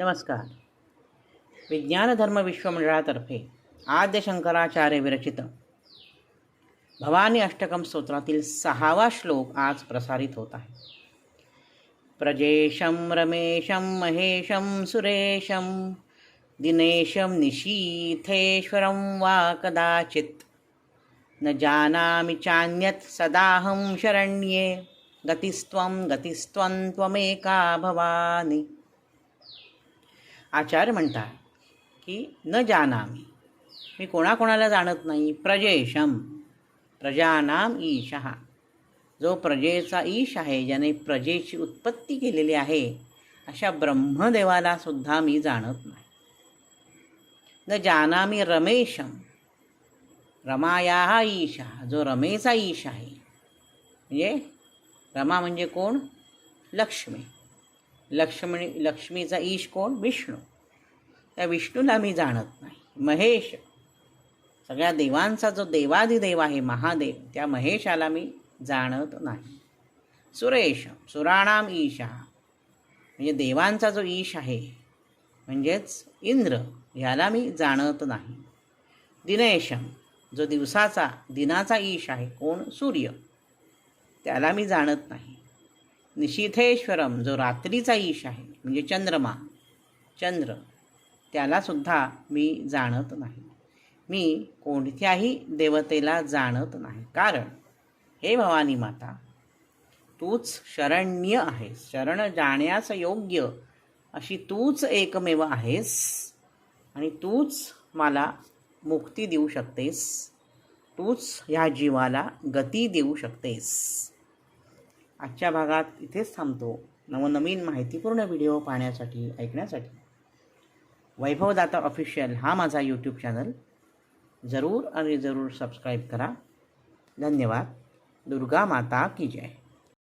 नमस्कार. विज्ञानधर्म विश्वमंडळातर्फे आद्य शंकराचार्य विरचित भवानी अष्टकम स्तोत्रातील सहावा श्लोक आज प्रसारित होत आहे. प्रजेशं रमेशं महेशं सुरेशं दिनेशं निशीथेश्वरं वा कदाचित्. न जानामि चान्यत् सदाहं शरण्ये गतिस्त्वं गतिस्त्वं त्वमेका भवानी. आचार्य म्हणतात की न जानामी. मी कोणाकोणाला जाणत नाही? प्रजेशम. प्रजानाम ईशः. जो प्रजेचा ईश आहे ज्याने प्रजेची उत्पत्ती केलेली आहे अशा ब्रह्मदेवाला सुद्धा मी जाणत नाही. न जानामी रमेशम. रमाया ईशा. जो रमेचा ईश आहे. म्हणजे रमा म्हणजे कोण? लक्ष्मी. लक्ष्मी लक्ष्मीचा ईश कोण? विष्णू. त्या विष्णूला मी जाणत नाही. महेश. सगळ्या देवांचा जो देवाधिदेव आहे महादेव त्या महेशाला मी जाणत नाही. सुरेश. सुराणाम ईशा. म्हणजे देवांचा जो ईश आहे म्हणजेच इंद्र ह्याला मी जाणत नाही. दिनेशम जो दिवसाचा दिनाचा ईश आहे कोण? सूर्य. त्याला मी जाणत नाही. निशिथेश्वरम जो रात्रीचा ईश आहे म्हणजे चंद्रमा चंद्र त्यालासुद्धा मी जाणत नाही. मी कोणत्याही देवतेला जाणत नाही. कारण हे भवानी माता तूच शरण्य आहेस. शरण जाण्यास योग्य अशी तूच एकमेव आहेस आणि तूच मला मुक्ती देऊ शकतेस. तूच ह्या जीवाला गती देऊ शकतेस. आजच्या भागात इथेच थांबतो. नवनवीन माहितीपूर्ण व्हिडिओ पाहण्यासाठी ऐकण्यासाठी. वैभवदाता ऑफिशियल हा माझा यूट्यूब चॅनल जरूर आणि जरूर सबस्क्राईब करा. धन्यवाद. दुर्गा माता की जय.